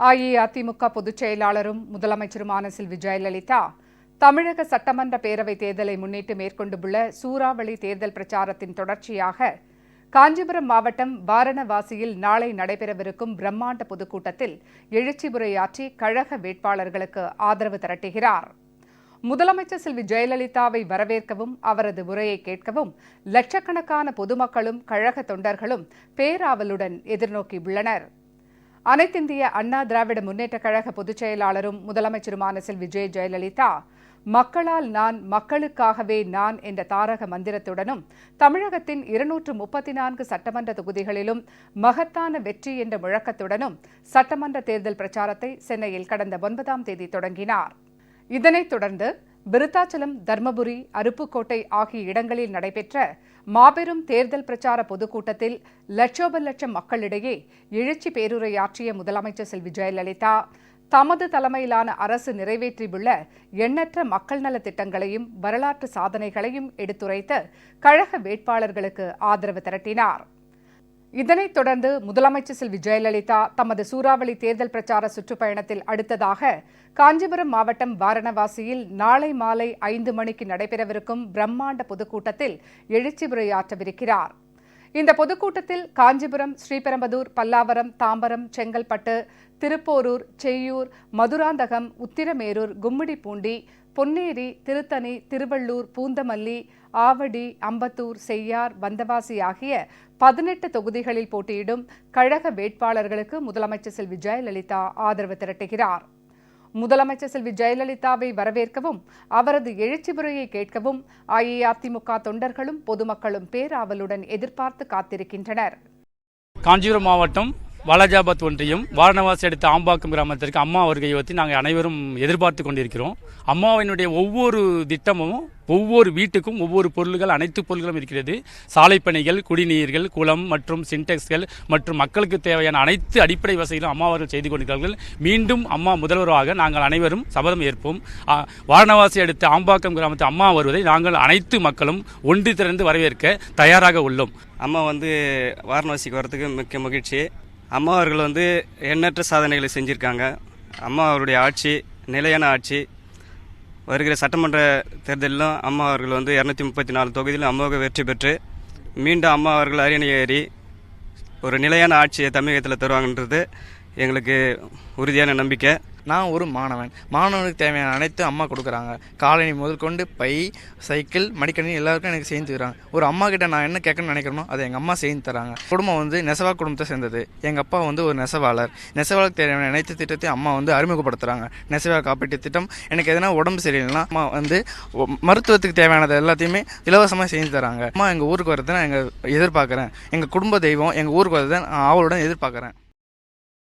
அஇஅதிமுக பொதுச் செயலாளரும் முதலமைச்சருமான செல்வி ஜெயலலிதா தமிழக சட்டமன்ற பேரவைத் தேர்தலை முன்னிட்டு மேற்கொண்டுள்ள சூறாவளி தேர்தல் பிரச்சாரத்தின் தொடர்ச்சியாக காஞ்சிபுரம் மாவட்டம் வாரணவாசியில் நாளை நடைபெறவிருக்கும் பிரம்மாண்ட பொதுக்கூட்டத்தில் எழுச்சி உரையாற்றி கழக வேட்பாளர்களுக்கு ஆதரவு திரட்டுகிறார். முதலமைச்சர் செல்வி ஜெயலலிதாவை வரவேற்கவும் அவரது உரையை கேட்கவும் லட்சக்கணக்கான பொதுமக்களும் கழக தொண்டர்களும் பேராவலுடன் எதிர்நோக்கியுள்ளனா் அனைத்திந்திய அண்ணா திராவிட முன்னேற்ற கழக பொதுச் செயலாளரும் முதலமைச்சருமான செல்வி ஜெ ஜெயலலிதா மக்களால் நான் மக்களுக்காகவே நான் என்ற தாரக மந்திரத்துடனும் தமிழகத்தின் இருநூற்று முப்பத்தி நான்கு சட்டமன்ற தொகுதிகளிலும் மகத்தான வெற்றி என்ற முழக்கத்துடனும் சட்டமன்ற தேர்தல் பிரச்சாரத்தை சென்னையில் கடந்த ஒன்பதாம் தேதி தொடங்கினார். இதனைத் தொடர்ந்து விருத்தாச்சலம் தர்மபுரி அருப்புக்கோட்டை ஆகிய இடங்களில் நடைபெற்ற மாபெரும் தேர்தல் பிரச்சார பொதுக்கூட்டத்தில் லட்சோப லட்சம் மக்களிடையே எழுச்சி பேருரையாற்றிய முதலமைச்சர் செல்வி ஜெயலலிதா தமது தலைமையிலான அரசு நிறைவேற்றியுள்ள எண்ணற்ற மக்கள் நலத் திட்டங்களையும் வரலாற்று சாதனைகளையும் எடுத்துரைத்து கழக வேட்பாளர்களுக்கு ஆதரவு திரட்டினார். இதனைத் தொடர்ந்து முதலமைச்சர் செல்வி ஜெயலலிதா தமது சூறாவளி தேர்தல் பிரச்சார சுற்றுப்பயணத்தில் அடுத்ததாக காஞ்சிபுரம் மாவட்டம் வாரணவாசியில் நாளை மாலை ஐந்து மணிக்கு நடைபெறவிருக்கும் பிரம்மாண்ட பொதுக்கூட்டத்தில் எழுச்சி உரையாற்றவிருக்கிறார். இந்த பொதுக்கூட்டத்தில் காஞ்சிபுரம் ஸ்ரீபெரும்பதூர் பல்லாவரம் தாம்பரம் செங்கல்பட்டு திருப்போரூர் செய்யூர் மதுராந்தகம் உத்திரமேரூர் கும்மிடிப்பூண்டி பொன்னேரி திருத்தணி திருவள்ளூர் பூந்தமல்லி ஆவடி அம்பத்தூர் செய்யார் வந்தவாசி ஆகிய பதினெட்டு தொகுதிகளில் போட்டியிடும் கழக வேட்பாளர்களுக்கு முதலமைச்சர் செல்வி ஜெயலலிதா ஆதரவு திரட்டுகிறார். முதலமைச்சர் செல்வி ஜெயலலிதாவை வரவேற்கவும் அவரது எழுச்சி உரையை கேட்கவும் அஇஅதிமுக தொண்டர்களும் பொதுமக்களும் பேராவலுடன் எதிர்பார்த்து காத்திருக்கின்றனர். காஞ்சிபுரம் மாவட்டம் வாலாஜாபாத் ஒன்றியம் வாரணவாசி அடுத்த ஆம்பாக்கம் கிராமத்திற்கு அம்மா வருகையை பற்றி நாங்கள் அனைவரும் எதிர்பார்த்து கொண்டிருக்கிறோம். அம்மாவினுடைய ஒவ்வொரு திட்டமும் ஒவ்வொரு வீட்டுக்கும் ஒவ்வொரு பொருள்கள் அனைத்து பொருள்களும் இருக்கிறது. சாலை பணிகள் குடிநீர்கள் குளம் மற்றும் சின்டெக்ஸ்கள் மற்றும் மக்களுக்கு தேவையான அனைத்து அடிப்படை வசதிகளும் அம்மா அவர்கள் செய்து கொண்டிருக்கிறார்கள். மீண்டும் அம்மா முதல்வராக நாங்கள் அனைவரும் சபதம் ஏற்போம். வாரணவாசி அடுத்த ஆம்பாக்கம் கிராமத்து அம்மா வருவதை நாங்கள் அனைத்து மக்களும் ஒன்று திறந்து வரவேற்க தயாராக உள்ளோம். அம்மா வந்து வாரணாசிக்கு வரதுக்கு மிக்க மகிழ்ச்சி. அம்மா அவர்கள் வந்து எண்ணற்ற சாதனைகளை செஞ்சுருக்காங்க. அம்மா அவருடைய ஆட்சி நிலையான ஆட்சி வருகிற சட்டமன்ற தேர்தலிலும் அம்மா அவர்கள் வந்து இரநூத்தி முப்பத்தி நாலு தொகுதியிலும் அம்மாவுக்கு வெற்றி பெற்று மீண்டும் அம்மா அவர்கள் அரியணை ஏறி ஒரு நிலையான ஆட்சியை தமிழகத்தில் தருவாங்கன்றது எங்களுக்கு உறுதியான நம்பிக்கை. நான் ஒரு மாணவன். மாணவனுக்கு தேவையான அனைத்து அம்மா கொடுக்குறாங்க. காலனி முதல் கொண்டு பை சைக்கிள் மடிக்கணி எல்லாருக்கும் எனக்கு செஞ்சு தராங்க. ஒரு அம்மா கிட்ட நான் என்ன கேட்கணும்னு நினைக்கிறேனோ அதை எங்கள் அம்மா செய்து தராங்க. குடும்பம் வந்து நெசவா குடும்பத்தை சேர்ந்தது. எங்கள் அப்பா வந்து ஒரு நெசவாளர். நெசவாளுக்கு தேவையான அனைத்து திட்டத்தையும் அம்மா வந்து அறிமுகப்படுத்துகிறாங்க நெசவா காப்பீட்டு திட்டம். எனக்கு எதனா உடம்பு சரியில்லைன்னா அம்மா வந்து மருத்துவத்துக்கு தேவையானது எல்லாத்தையுமே இலவசமாக செஞ்சு தராங்க. அம்மா எங்கள் ஊருக்கு வரதை நான் எங்கள் எதிர்பார்க்குறேன். எங்கள் குடும்ப தெய்வம் எங்கள் ஊருக்கு வரதை நான் ஆவலுடன் எதிர்பார்க்குறேன்.